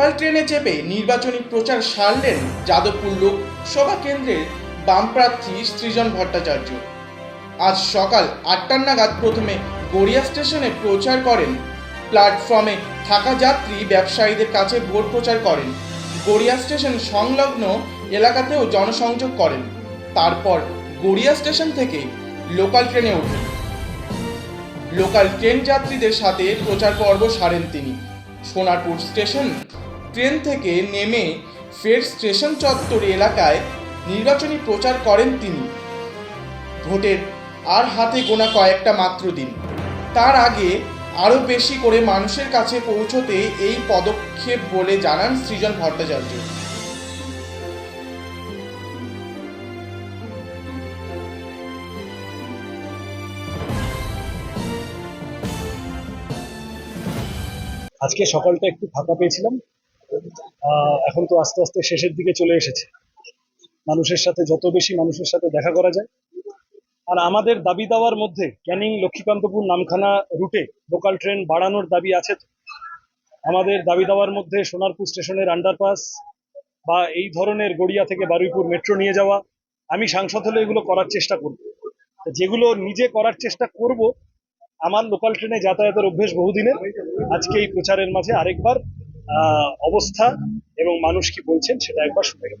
Local ট্রেনে চেপে নির্বাচনী প্রচার সারলেন যাদবপুর লোকসভা কেন্দ্রের বাম প্রার্থী সৃজন ভট্টাচার্য। আজ সকাল আটটার নাগাদ প্রথমে গড়িয়া স্টেশনে প্রচার করেন। প্ল্যাটফর্মে থাকা যাত্রী ব্যবসায়ীদের কাছে ভোট প্রচার করেন। গড়িয়া স্টেশন সংলগ্ন এলাকাতেও জনসংযোগ করেন। তারপর গড়িয়া স্টেশন থেকে লোকাল ট্রেনে ওঠেন। লোকাল ট্রেন যাত্রীদের সাথে প্রচার পর্ব সারেন তিনি। সোনারপুর স্টেশন ট্রেন থেকে নেমে ফের স্টেশন চত্বর এলাকায় নির্বাচনী প্রচার করেন তিনি। ভোটের আর হাতে গোনা কয়েকটা মাত্র দিন। তার আগে আরও বেশি করে মানুষের কাছে পৌঁছতে এই পদক্ষেপ বলে জানান সৃজন ভট্টাচার্য। আজকে সকালটা একটু ফাঁকা পেয়েছিলাম। এখন তো আস্তে আস্তে শেষের দিকে চলে এসেছে। মানুষের সাথে যত বেশি মানুষের সাথে দেখা করা যায়। আর আমাদের দাবি দাওয়ার মধ্যে ক্যানিং লক্ষ্মীকান্তপুর নামখানা রুটে লোকাল ট্রেন বাড়ানোর দাবি আছে? আমাদের দাবি দাওয়ার মধ্যে সোনারপুর স্টেশনের আন্ডারপাস বা এই ধরনের গড়িয়া থেকে বারুইপুর মেট্রো নিয়ে যাওয়া, আমি সাংসদ হলে এগুলো করার চেষ্টা করব। যেগুলো নিজে করার চেষ্টা করব, আমার লোকাল ট্রেনে যাতায়াতের অভ্যেস বহুদিনের। আজকে এই প্রচারের মাঝে আরেকবার অবস্থা এবং মানুষ কি বলছেন সেটা একবার শুনে গেল